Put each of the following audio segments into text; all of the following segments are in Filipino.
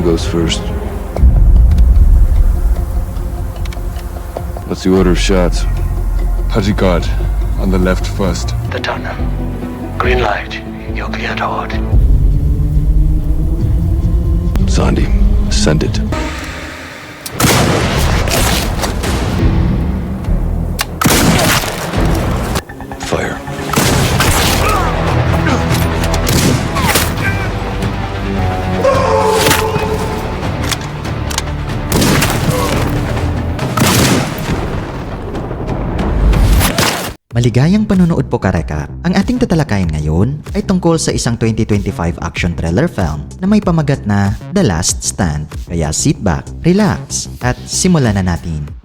Who goes first? What's the order of shots? Haji Guard, on the left first. The tunnel. Green light. You're clear to hold. Zandi, send it. Maligayang panonood po kareka. Ang ating tatalakayin ngayon ay tungkol sa isang 2025 action thriller film na may pamagat na The Last Stand. Kaya sit back, relax, at simulan na natin.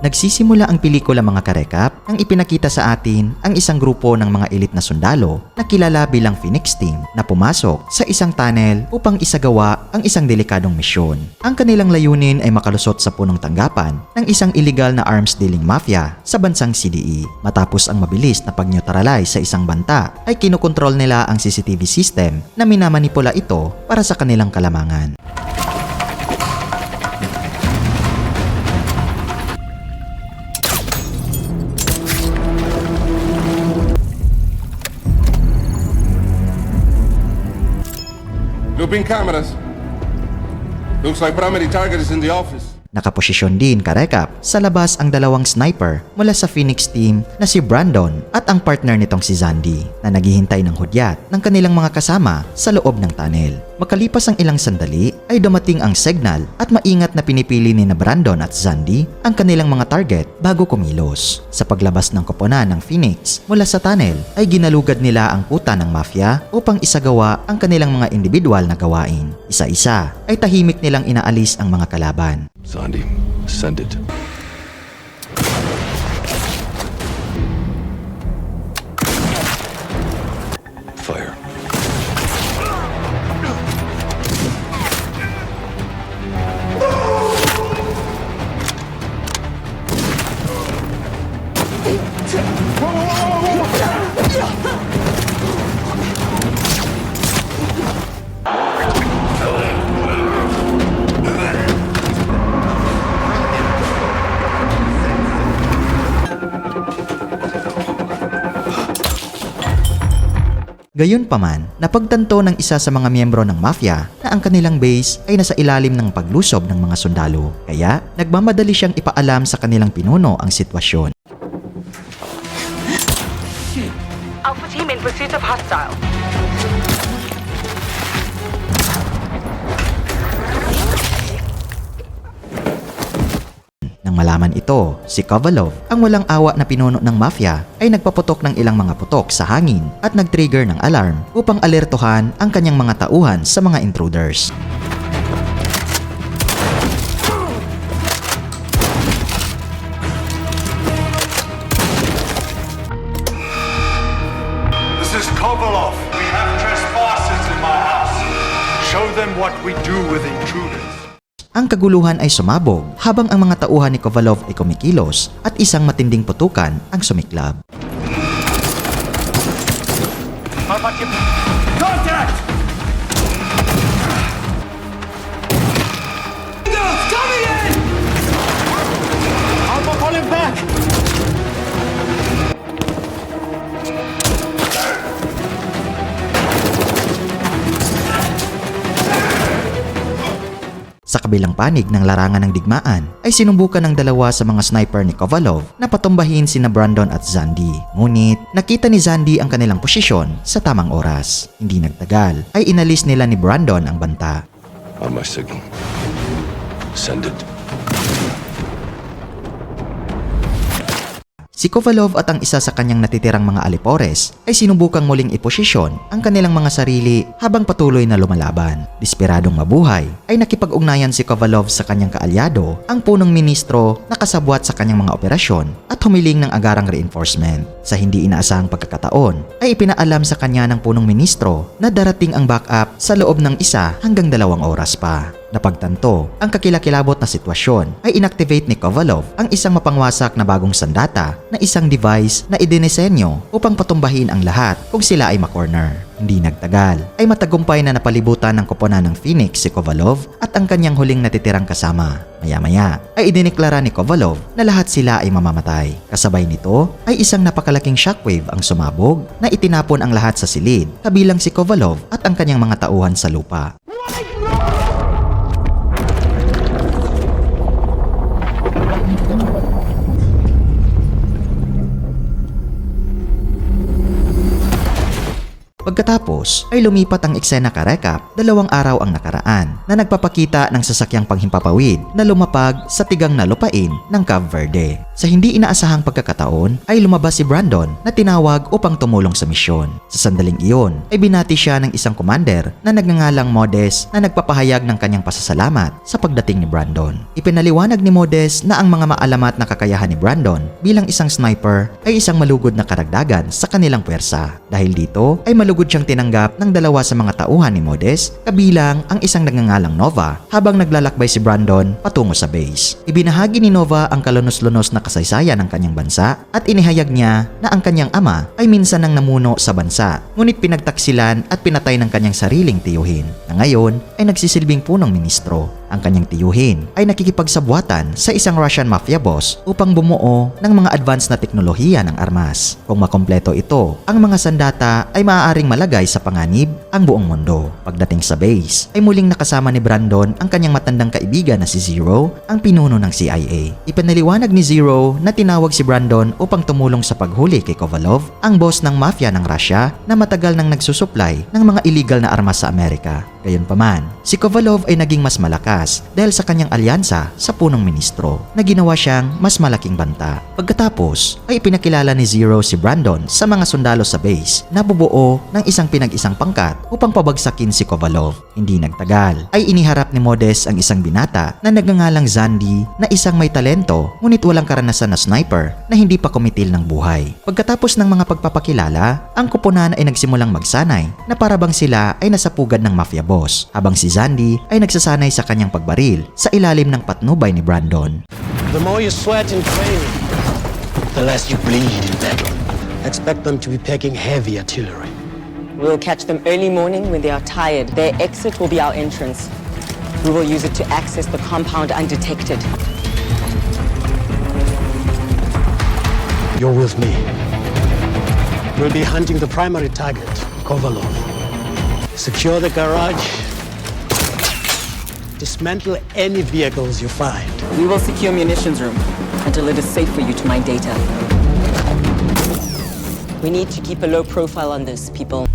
Nagsisimula ang pelikula mga karekap nang ipinakita sa atin ang isang grupo ng mga elit na sundalo na kilala bilang Phoenix Team na pumasok sa isang tunnel upang isagawa ang isang delikadong misyon. Ang kanilang layunin ay makalusot sa punong tanggapan ng isang illegal na arms dealing mafia sa bansang CDE. Matapos ang mabilis na pag-neutralize sa isang banta ay kinukontrol nila ang CCTV system na minamanipula ito para sa kanilang kalamangan. Looping cameras. Looks like primary target is in the office. Nakaposisyon din karekap sa labas ang dalawang sniper mula sa Phoenix team na si Brandon at ang partner nitong si Zandy na naghihintay ng hudyat ng kanilang mga kasama sa loob ng tunnel. Makalipas ang ilang sandali ay dumating ang signal at maingat na pinipili ni na Brandon at Zandy ang kanilang mga target bago kumilos. Sa paglabas ng koponan ng Phoenix mula sa tunnel ay ginalugad nila ang kuta ng mafia upang isagawa ang kanilang mga individual na gawain. Isa-isa ay tahimik nilang inaalis ang mga kalaban. Zandi, send it. Gayunpaman, napagtanto ng isa sa mga miyembro ng mafia na ang kanilang base ay nasa ilalim ng paglusob ng mga sundalo. Kaya, nagmamadali siyang ipaalam sa kanilang pinuno ang sitwasyon. Alpha team in pursuit of hostile. Malaman ito, si Kovalov, ang walang awa na pinuno ng mafia, ay nagpaputok ng ilang mga putok sa hangin at nag-trigger ng alarm upang alertuhan ang kanyang mga tauhan sa mga intruders. This is Kovalov. We have trespassers in my house. Show them what we do with intruders. Ang kaguluhan ay sumabog habang ang mga tauhan ni Kovalov ay kumikilos at isang matinding putukan ang sumiklab. Sa kabilang panig ng larangan ng digmaan ay sinubukan ng dalawa sa mga sniper ni Kovalov na patumbahin sina Brandon at Zandy. Ngunit nakita ni Zandy ang kanilang posisyon sa tamang oras. Hindi nagtagal ay inalis nila ni Brandon ang banta. On my signal. Send it. Si Kovalov at ang isa sa kanyang natitirang mga alipores ay sinubukang muling iposisyon ang kanilang mga sarili habang patuloy na lumalaban. Desperadong mabuhay ay nakipag-ugnayan si Kovalov sa kanyang kaalyado, ang punong ministro na kasabwat sa kanyang mga operasyon at humiling ng agarang reinforcement. Sa hindi inaasahang pagkakataon ay ipinaalam sa kanya ng punong ministro na darating ang backup sa loob ng isa hanggang dalawang oras pa. Napagtanto, ang kakilakilabot na sitwasyon ay inactivate ni Kovalov ang isang mapangwasak na bagong sandata na isang device na idinisenyo upang patumbahin ang lahat kung sila ay makorner. Hindi nagtagal, ay matagumpay na napalibutan ng koponan ng Phoenix si Kovalov at ang kanyang huling natitirang kasama. Maya-maya ay idineklara ni Kovalov na lahat sila ay mamamatay. Kasabay nito ay isang napakalaking shockwave ang sumabog na itinapon ang lahat sa silid, kabilang si Kovalov at ang kanyang mga tauhan sa lupa. Pagkatapos ay lumipat ang eksena karekap dalawang araw ang nakaraan na nagpapakita ng sasakyang panghimpapawid na lumapag sa tigang na lupain ng Cabo Verde. Sa hindi inaasahang pagkakataon ay lumabas si Brandon na tinawag upang tumulong sa misyon. Sa sandaling iyon ay binati siya ng isang commander na nagngangalang Modes na nagpapahayag ng kanyang pasasalamat sa pagdating ni Brandon. Ipinaliwanag ni Modes na ang mga maalamat na kakayahan ni Brandon bilang isang sniper ay isang malugod na karagdagan sa kanilang puwersa. Dahil dito ay malugod siyang tinanggap ng dalawa sa mga tauhan ni Modes kabilang ang isang nagngangalang Nova habang naglalakbay si Brandon patungo sa base. Ibinahagi ni Nova ang kalunos-lunos na kasaysayan ng kanyang bansa at inihayag niya na ang kanyang ama ay minsan nang namuno sa bansa ngunit pinagtaksilan at pinatay ng kanyang sariling tiyuhin na ngayon ay nagsisilbing punong ministro. Ang kanyang tiyuhin ay nakikipagsabwatan sa isang Russian mafia boss upang bumuo ng mga advanced na teknolohiya ng armas. Kung makompleto ito, ang mga sandata ay maaaring malagay sa panganib ang buong mundo. Pagdating sa base, ay muling nakasama ni Brandon ang kanyang matandang kaibigan na si Zero, ang pinuno ng CIA. Ipanaliwanag ni Zero na tinawag si Brandon upang tumulong sa paghuli kay Kovalov, ang boss ng mafia ng Russia na matagal nang nagsusupply ng mga illegal na armas sa Amerika. Gayunpaman, si Kovalov ay naging mas malakas dahil sa kanyang alyansa sa punong ministro na ginawa siyang mas malaking banta. Pagkatapos ay ipinakilala ni Zero si Brandon sa mga sundalo sa base na bubuo ng isang pinag-isang pangkat upang pabagsakin si Kovalov. Hindi nagtagal ay iniharap ni Modes ang isang binata na nagngangalang Zandi na isang may talento ngunit walang karanasan na sniper na hindi pa kumitil ng buhay. Pagkatapos ng mga pagpapakilala, ang kupunan ay nagsimulang magsanay na parabang sila ay nasa pugad ng mafia boss habang si Zandi ay nagsasanay sa kanyang pagbaril sa ilalim ng patnubay ni Brandon. The more you sweat in training, the less you bleed in battle. Expect them to be packing heavy artillery. We'll catch them early morning when they are tired. Their exit will be our entrance. We will use it to access the compound undetected. You're with me. We'll be hunting the primary target, Kovalov. Secure the garage. Dismantle any vehicles you find. We will secure munitions room until it is safe for you to mine data. We need to keep a low profile on this, people.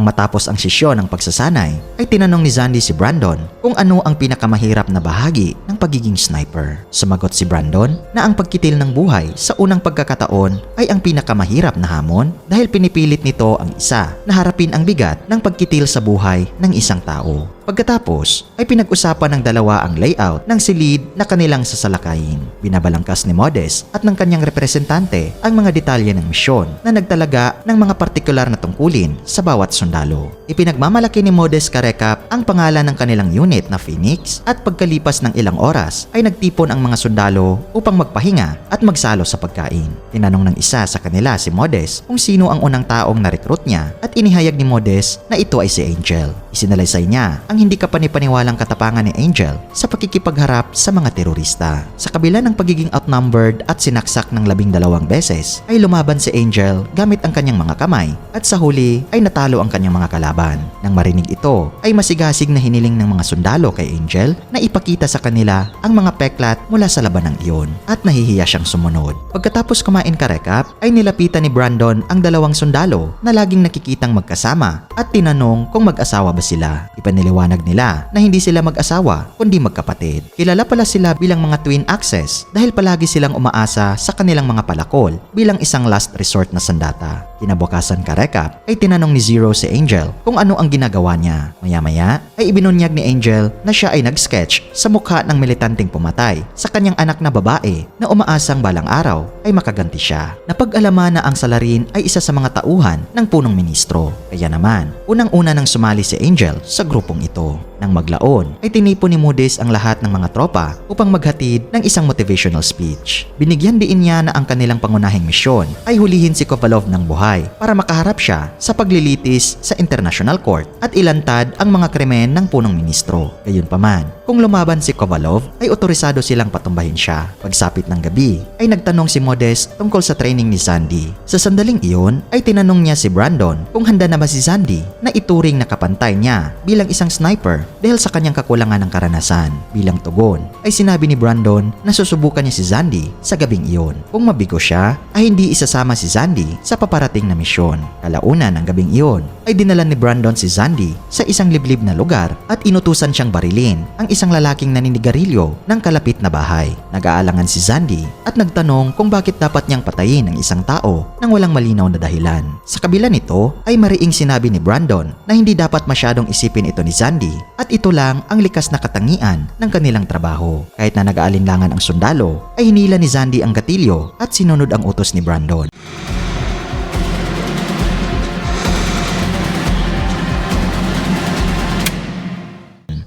Nang matapos ang sesyon ng pagsasanay, ay tinanong ni Zandy si Brandon kung ano ang pinakamahirap na bahagi ng pagiging sniper. Sumagot si Brandon na ang pagkitil ng buhay sa unang pagkakataon ay ang pinakamahirap na hamon dahil pinipilit nito ang isa na harapin ang bigat ng pagkitil sa buhay ng isang tao. Pagkatapos ay pinag-usapan ng dalawa ang layout ng silid na kanilang sasalakayin. Binabalangkas ni Modes at ng kanyang representante ang mga detalye ng misyon na nagtalaga ng mga partikular na tungkulin sa bawat sundalo. Ipinagmamalaki ni Modes Karekap ang pangalan ng kanilang unit na Phoenix at pagkalipas ng ilang oras ay nagtipon ang mga sundalo upang magpahinga at magsalo sa pagkain. Tinanong ng isa sa kanila si Modes kung sino ang unang taong na-recruit niya at inihayag ni Modes na ito ay si Angel. Isinalaysay niya ang hindi kapanipaniwalang katapangan ni Angel sa pakikipagharap sa mga terorista. Sa kabila ng pagiging outnumbered at sinaksak ng labing dalawang beses, ay lumaban si Angel gamit ang kanyang mga kamay at sa huli ay natalo ang kanyang mga kalaban. Nang marinig ito, ay masigasig na hiniling ng mga sundalo kay Angel na ipakita sa kanila ang mga peklat mula sa labanang iyon at nahihiya siyang sumunod. Pagkatapos kumain karekap, ay nilapitan ni Brandon ang dalawang sundalo na laging nakikitang magkasama at tinanong kung mag-asawa ba sila. Ipaniliwanag nila na hindi sila mag-asawa kundi magkapatid. Kilala pala sila bilang mga twin axes dahil palagi silang umaasa sa kanilang mga palakol bilang isang last resort na sandata. Kinabukasan karekap ay tinanong ni Zero si Angel kung ano ang ginagawa niya. Maya-maya ay ibinunyag ni Angel na siya ay nag-sketch sa mukha ng militanteng pumatay sa kanyang anak na babae na umaasang balang araw ay makaganti siya. Napag-alaman na ang salarin ay isa sa mga tauhan ng punong ministro. Kaya naman, unang-una nang sumali si Angel sa grupong ito. Nang maglaon, ay tinipon ni Moody's ang lahat ng mga tropa upang maghatid ng isang motivational speech. Binigyan din niya na ang kanilang pangunahing misyon ay hulihin si Kovalov ng buhay para makaharap siya sa paglilitis sa International Court at ilantad ang mga krimen ng punong ministro. Gayunpaman, kung lumaban si Kovalov ay otorisado silang patumbahin siya. Pagsapit ng gabi ay nagtanong si Modest tungkol sa training ni Sandy. Sa sandaling iyon ay tinanong niya si Brandon kung handa na ba si Sandy na ituring na kapantay niya bilang isang sniper dahil sa kanyang kakulangan ng karanasan. Bilang tugon ay sinabi ni Brandon na susubukan niya si Sandy sa gabing iyon. Kung mabigo siya ay hindi isasama si Sandy sa paparating na misyon. Kalaunan ng gabing iyon ay dinala ni Brandon si Sandy sa isang liblib na lugar at inutusan siyang barilin ang isang lalaking naninigarilyo ng kalapit na bahay. Nag-aalangan si Sandy at nagtanong kung bakit dapat niyang patayin ang isang tao nang walang malinaw na dahilan. Sa kabila nito ay mariing sinabi ni Brandon na hindi dapat masyadong isipin ito ni Sandy at ito lang ang likas na katangian ng kanilang trabaho. Kahit na nag-aalinlangan ang sundalo ay hinila ni Sandy ang gatilyo at sinunod ang utos ni Brandon.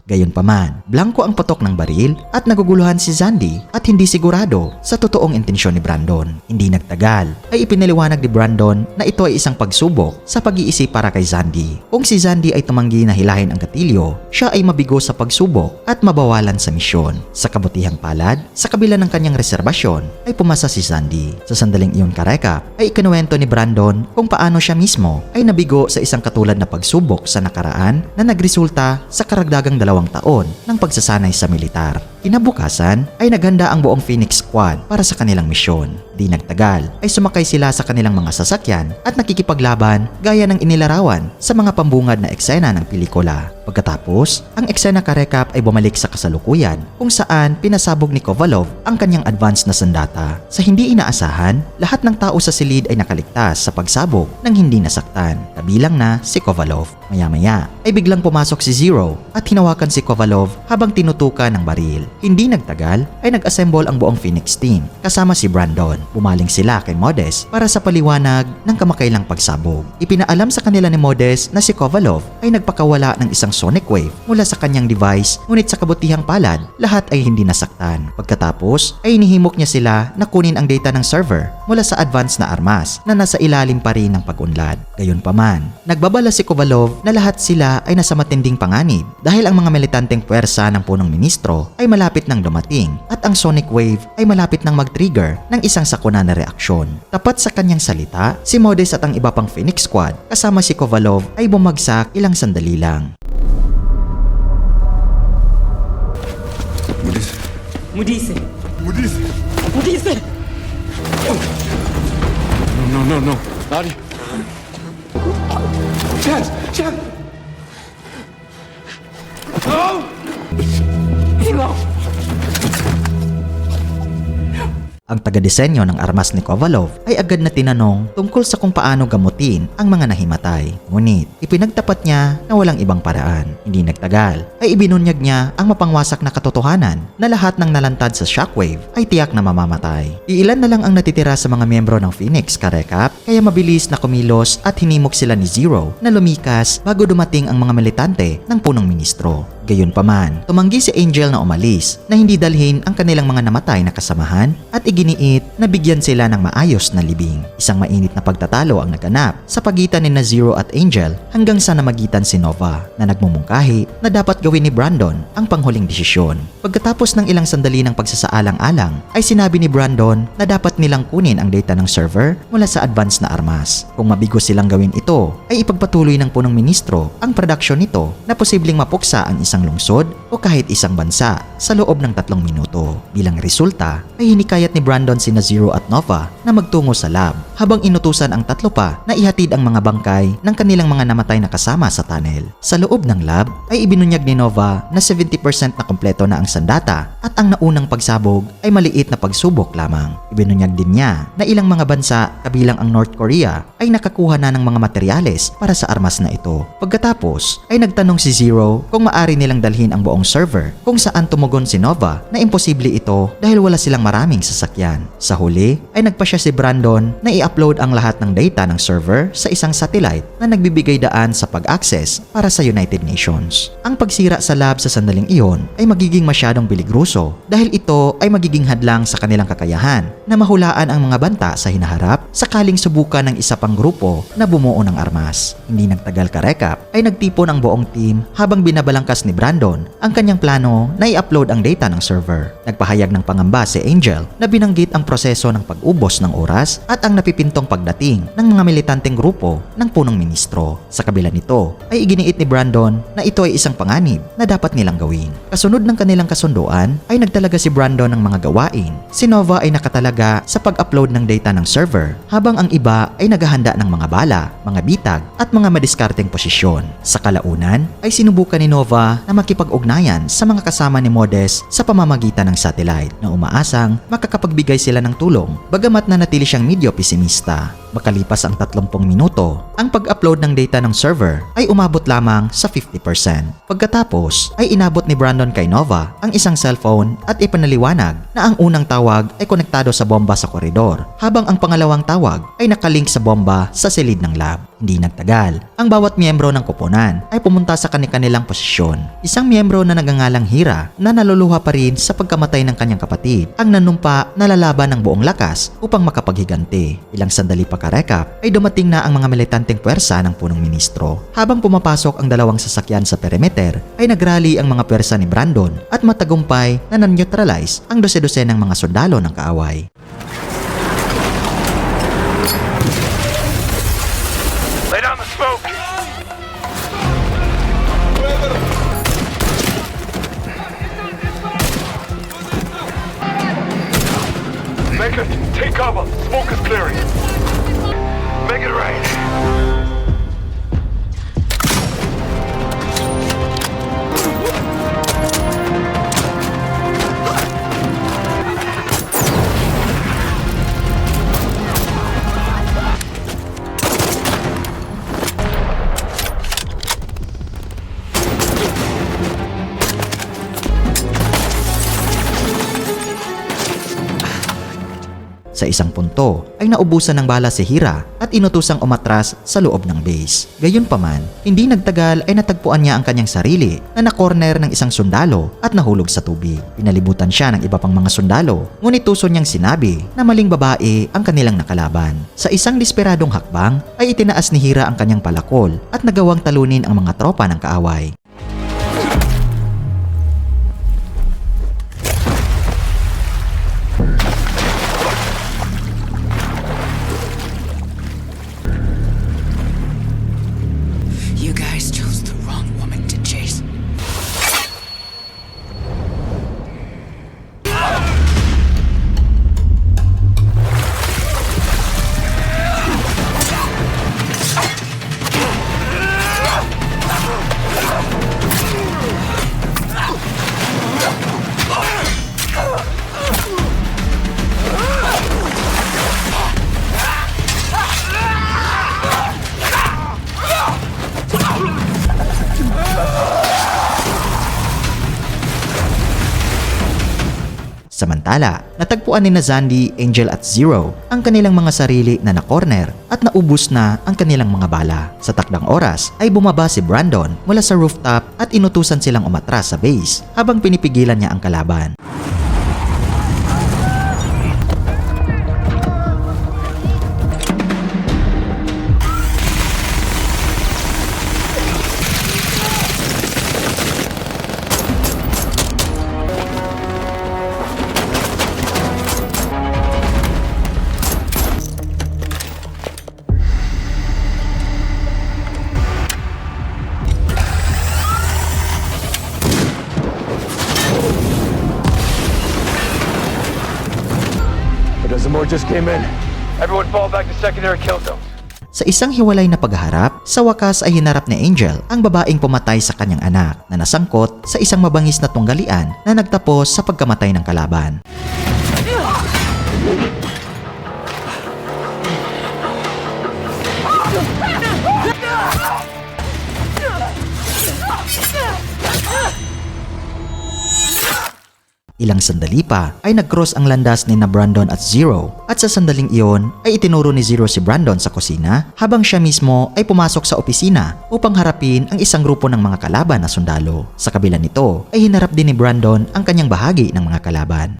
Gayunpaman, blanco ang putok ng baril at naguguluhan si Zandy at hindi sigurado sa totoong intensyon ni Brandon. Hindi nagtagal ay ipinaliwanag ni Brandon na ito ay isang pagsubok sa pag-iisip para kay Zandy. Kung si Zandy ay tumanggi na hilahin ang gatilyo, siya ay mabigo sa pagsubok at mabawalan sa misyon. Sa kabutihang palad, sa kabila ng kanyang reserbasyon ay pumasa si Zandy. Sa sandaling iyon karekap ay ikinuwento ni Brandon kung paano siya mismo ay nabigo sa isang katulad na pagsubok sa nakaraan na nagresulta sa karagdagang dalawang taon ng pagsasanay sa militar. Kinabukasan ay naghanda ang buong Phoenix Squad para sa kanilang misyon. Di nagtagal ay sumakay sila sa kanilang mga sasakyan at nakikipaglaban gaya ng inilarawan sa mga pambungad na eksena ng pelikula. Pagkatapos, ang eksena karekap ay bumalik sa kasalukuyan kung saan pinasabog ni Kovalov ang kanyang advance na sandata. Sa hindi inaasahan, lahat ng tao sa silid ay nakaligtas sa pagsabog ng hindi nasaktan, kabilang na si Kovalov. Maya-maya ay biglang pumasok si Zero at hinawakan si Kovalov habang tinutukan ng baril. Hindi nagtagal ay nag-assemble ang buong Phoenix team kasama si Brandon. Bumaling sila kay Modest para sa paliwanag ng kamakailang pagsabog. Ipinaalam sa kanila ni Modest na si Kovalov ay nagpakawala ng isang sonic wave mula sa kanyang device ngunit sa kabutihang palad lahat ay hindi nasaktan. Pagkatapos ay inihimok niya sila na kunin ang data ng server mula sa advanced na armas na nasa ilalim pa rin ng pag-unlad. Gayunpaman, nagbabala si Kovalov na lahat sila ay nasa matinding panganib dahil ang mga militanteng puwersa ng punong ministro ay malapit nang dumating at ang sonic wave ay malapit nang mag-trigger ng isang sakuna na reaksyon. Tapat sa kanyang salita, si Modest at ang iba pang Phoenix Squad kasama si Kovalov ay bumagsak ilang sandali lang. Moody's. Mudice. Moody's. Mudice. No, no, no. Nadia. Chance! Chance! Ang taga-disenyo ng armas ni Kovalov ay agad na tinanong tungkol sa kung paano gamutin ang mga nahimatay. Ngunit ipinagtapat niya na walang ibang paraan. Hindi nagtagal ay ibinunyag niya ang mapangwasak na katotohanan na lahat ng nalantad sa shockwave ay tiyak na mamamatay. Iilan na lang ang natitira sa mga miyembro ng Phoenix karekap kaya mabilis na kumilos at hinimok sila ni Zero na lumikas bago dumating ang mga militante ng punong ministro. Gayunpaman, tumanggi si Angel na umalis na hindi dalhin ang kanilang mga namatay na kasamahan at iginiit na bigyan sila ng maayos na libing. Isang mainit na pagtatalo ang naganap sa pagitan ni na Zero at Angel hanggang sa namagitan si Nova na nagmumungkahi na dapat gawin ni Brandon ang panghuling desisyon. Pagkatapos ng ilang sandali ng pagsasaalang-alang ay sinabi ni Brandon na dapat nilang kunin ang data ng server mula sa advanced na armas. Kung mabigo silang gawin ito ay ipagpatuloy ng punong ministro ang production nito na posibleng mapuksa ang isang lungsod o kahit isang bansa sa loob ng tatlong minuto. Bilang resulta ay hinikayat ni Brandon sina Zero at Nova na magtungo sa lab habang inutusan ang tatlo pa na ihatid ang mga bangkay ng kanilang mga namatay na kasama sa tunnel. Sa loob ng lab ay ibinunyag ni Nova na 70% na kompleto na ang sandata at ang naunang pagsabog ay maliit na pagsubok lamang. Ibinunyag din niya na ilang mga bansa kabilang ang North Korea ay nakakuha na ng mga materyales para sa armas na ito. Pagkatapos ay nagtanong si Zero kung maari nilang dalhin ang buong server kung saan tumugon si Nova na imposible ito dahil wala silang maraming sasakyan. Sa huli ay nagpa siya si Brandon na i-upload ang lahat ng data ng server sa isang satellite na nagbibigay daan sa pag-access para sa United Nations. Ang pagsira sa lab sa sandaling iyon ay magiging masyadong biligruso dahil ito ay magiging hadlang sa kanilang kakayahan na mahulaan ang mga banta sa hinaharap sakaling subukan ng isa pang grupo na bumuo ng armas. Hindi nagtagal ka-recap ay nagtipon ang buong team habang binabalangkas ni Brandon ang kanyang plano na i-upload ang data ng server. Nagpahayag ng pangamba si Angel na binanggit ang proseso ng pag-ubos ng oras at ang napipintong pagdating ng mga militanteng grupo ng punong ministro. Sa kabila nito ay iginiit ni Brandon na ito ay isang panganib na dapat nilang gawin. Kasunod ng kanilang kasunduan ay nagtalaga si Brandon ng mga gawain. Si Nova ay nakatalaga sa pag-upload ng data ng server habang ang iba ay naghahanda ng mga bala, mga bitag at mga madiskarteng posisyon. Sa kalaunan ay sinubukan ni Nova na makipag-ugnayan sa mga kasama ni Modes sa pamamagitan ng satellite na umaasang makakapagbigay sila ng tulong bagamat na natili siyang medyo pesimista. Makalipas ang 30 minuto, ang pag-upload ng data ng server ay umabot lamang sa 50%. Pagkatapos ay inabot ni Brandon kay Nova ang isang cellphone at ipanaliwanag na ang unang tawag ay konektado sa bomba sa koridor habang ang pangalawang tawag ay nakalink sa bomba sa silid ng lab. Hindi nagtagal, ang bawat miyembro ng koponan ay pumunta sa kanilang posisyon. Isang miyembro na nagangalang Hira na naluluha pa rin sa pagkamatay ng kanyang kapatid ang nanumpa na lalaban ng buong lakas upang makapaghiganti. Ilang sandali pa karekap ay dumating na ang mga militanteng puwersa ng punong ministro. Habang pumapasok ang dalawang sasakyan sa perimeter ay nagrally ang mga puwersa ni Brandon at matagumpay na nan-neutralize ang dose-dose ng mga sundalo ng kaaway. Clearing! Isang punto ay naubusan ng bala si Hira at inutusang umatras sa loob ng base. Gayunpaman, hindi nagtagal ay natagpuan niya ang kanyang sarili na nakorner ng isang sundalo at nahulog sa tubig. Pinalibutan siya ng iba pang mga sundalo, ngunit tuso niyang sinabi na maling babae ang kanilang nakalaban. Sa isang desperadong hakbang ay itinaas ni Hira ang kanyang palakol at nagawang talunin ang mga tropa ng kaaway. Samantala, natagpuan ni na Zandy, Angel at Zero ang kanilang mga sarili na na-corner at naubos na ang kanilang mga bala. Sa takdang oras ay bumaba si Brandon mula sa rooftop at inutusan silang umatras sa base habang pinipigilan niya ang kalaban. Zero just came in. Everyone fall back to secondary kill zones. Sa isang hiwalay na pagharap, sa wakas ay hinarap ni Angel ang babaeng pumatay sa kanyang anak na nasangkot sa isang mabangis na tunggalian na nagtapos sa pagkamatay ng kalaban. Ilang sandali pa ay nag-cross ang landas ni na Brandon at Zero at sa sandaling iyon ay itinuro ni Zero si Brandon sa kusina habang siya mismo ay pumasok sa opisina upang harapin ang isang grupo ng mga kalaban na sundalo. Sa kabila nito ay hinarap din ni Brandon ang kanyang bahagi ng mga kalaban.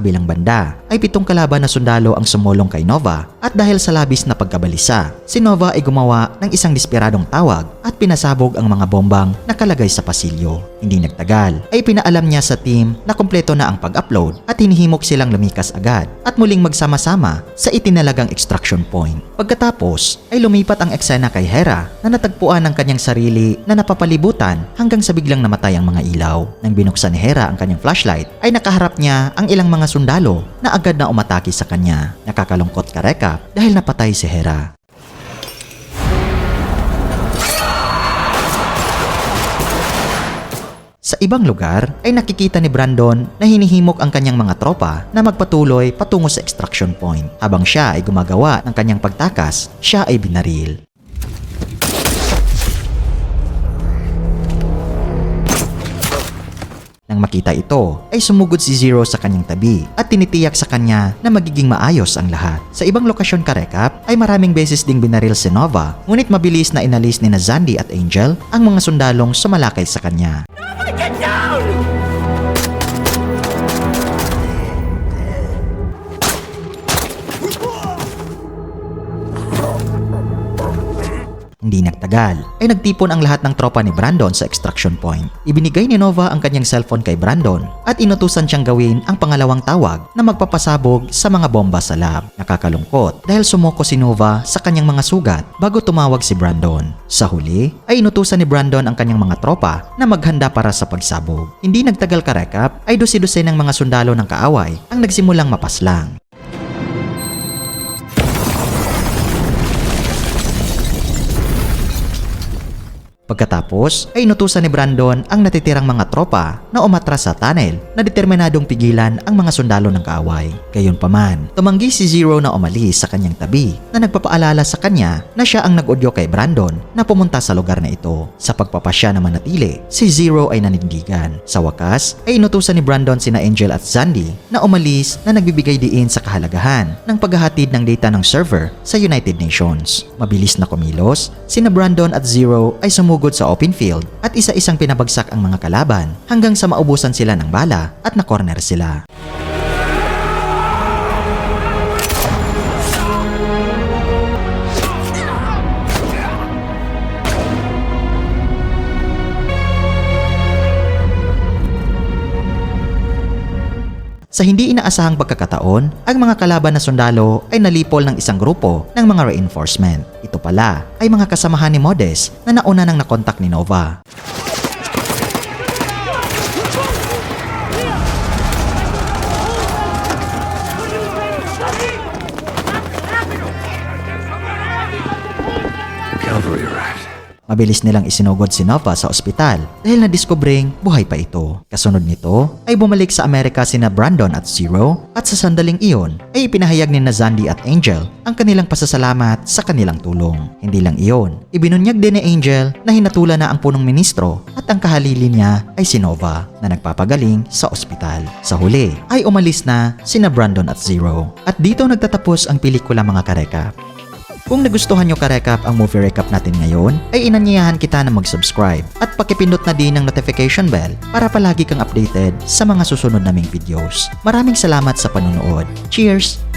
Kabilang banda ay pitong kalaban na sundalo ang sumulong kay Nova at dahil sa labis na pagkabalisa, si Nova ay gumawa ng isang desperadong tawag at pinasabog ang mga bombang nakalagay sa pasilyo. Hindi nagtagal ay pinaalam niya sa team na kumpleto na ang pag-upload at hinihimok silang lumikas agad at muling magsama-sama sa itinalagang extraction point. Pagkatapos ay lumipat ang eksena kay Hera na natagpuan ang kanyang sarili na napapalibutan hanggang sa biglang namatay ang mga ilaw. Nang binuksan ni Hera ang kanyang flashlight ay nakaharap niya ang ilang mga sundalo na agad na umatake sa kanya. Nakakalungkot ka recap dahil napatay si Hera. Sa ibang lugar ay nakikita ni Brandon na hinihimok ang kanyang mga tropa na magpatuloy patungo sa extraction point. Habang siya ay gumagawa ng kanyang pagtakas, siya ay binaril. Makita ito, ay sumugod si Zero sa kanyang tabi at tinitiyak sa kanya na magiging maayos ang lahat. Sa ibang lokasyon ka recap, ay maraming beses ding binaril si Nova, ngunit mabilis na inalis ni na Zandy at Angel ang mga sundalong sumalakay sa kanya. Hindi nagtagal, ay nagtipon ang lahat ng tropa ni Brandon sa extraction point. Ibinigay ni Nova ang kanyang cellphone kay Brandon at inutusan siyang gawin ang pangalawang tawag na magpapasabog sa mga bomba sa lab. Nakakalungkot dahil sumuko si Nova sa kanyang mga sugat bago tumawag si Brandon. Sa huli, ay inutusan ni Brandon ang kanyang mga tropa na maghanda para sa pagsabog. Hindi nagtagal ka recap, ay dosi-dose ng mga sundalo ng kaaway ang nagsimulang mapaslang. Pagkatapos ay inutusan ni Brandon ang natitirang mga tropa na umatras sa tunnel na determinadong pigilan ang mga sundalo ng kaaway. Gayunpaman, tumanggi si Zero na umalis sa kanyang tabi na nagpapaalala sa kanya na siya ang nag-audio kay Brandon na pumunta sa lugar na ito. Sa pagpapasya na manatili, si Zero ay nanindigan. Sa wakas ay inutusan ni Brandon sina Angel at Zandy na umalis na nagbibigay diin sa kahalagahan ng paghahatid ng data ng server sa United Nations. Mabilis na kumilos, sina Brandon at Zero ay sumugod sa open field at isa-isang pinabagsak ang mga kalaban hanggang sa maubusan sila ng bala at na-corner sila. Sa hindi inaasahang pagkakataon, ang mga kalaban na sundalo ay nalipol ng isang grupo ng mga reinforcement. Ito pala ay mga kasamahan ni Modes na nauna nang nakontak ni Nova. Mabilis nilang isinugod si Nova sa ospital dahil nadiskubring buhay pa ito. Kasunod nito ay bumalik sa Amerika sina Brandon at Zero at sa sandaling iyon ay ipinahayag ni na Zandy at Angel ang kanilang pasasalamat sa kanilang tulong. Hindi lang iyon, ibinunyag din ni Angel na hinatula na ang punong ministro at ang kahalili niya ay si Nova na nagpapagaling sa ospital. Sa huli ay umalis na sina Brandon at Zero. At dito nagtatapos ang pelikula mga karekap. Kung nagustuhan nyo ka-recap ang movie recap natin ngayon, ay inanyayahan kita na mag-subscribe at pakipindot na din ang notification bell para palagi kang updated sa mga susunod naming videos. Maraming salamat sa panonood. Cheers!